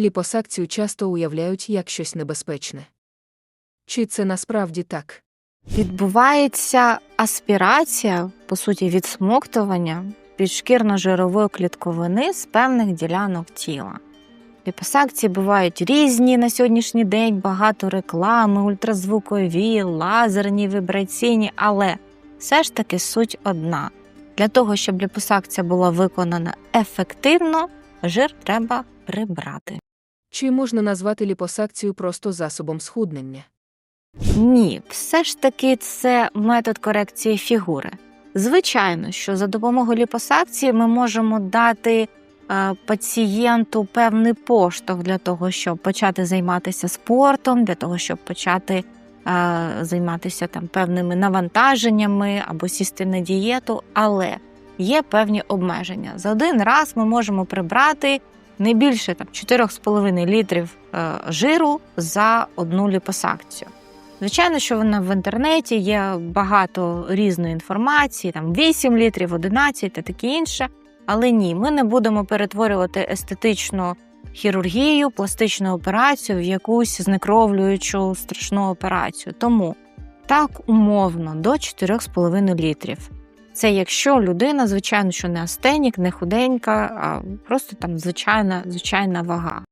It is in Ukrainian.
Ліпосакцію часто уявляють як щось небезпечне. Чи це насправді так? Відбувається аспірація, по суті, відсмоктування підшкірно-жирової клітковини з певних ділянок тіла. Ліпосакції бувають різні на сьогоднішній день, багато реклами, ультразвукові, лазерні, вібраційні, але все ж таки суть одна. Для того, щоб ліпосакція була виконана ефективно, жир треба прибрати. Чи можна назвати ліпосакцію просто засобом схуднення? Ні, все ж таки це метод корекції фігури. Звичайно, що за допомогою ліпосакції ми можемо дати е, пацієнту певний поштовх для того, щоб почати займатися спортом, для того, щоб почати е, займатися там певними навантаженнями або сісти на дієту, але є певні обмеження. За один раз ми можемо прибрати не більше там 4,5 літрів е, жиру за одну ліпосакцію. Звичайно, що вона в інтернеті є багато різної інформації, там 8 літрів, 11 та таке інше. Але ні, ми не будемо перетворювати естетичну хірургію, пластичну операцію в якусь знекровлюючу страшну операцію. Тому так умовно до 4,5 літрів. Це якщо людина, звичайно, що не астенік, не худенька, а просто там звичайна, звичайна вага.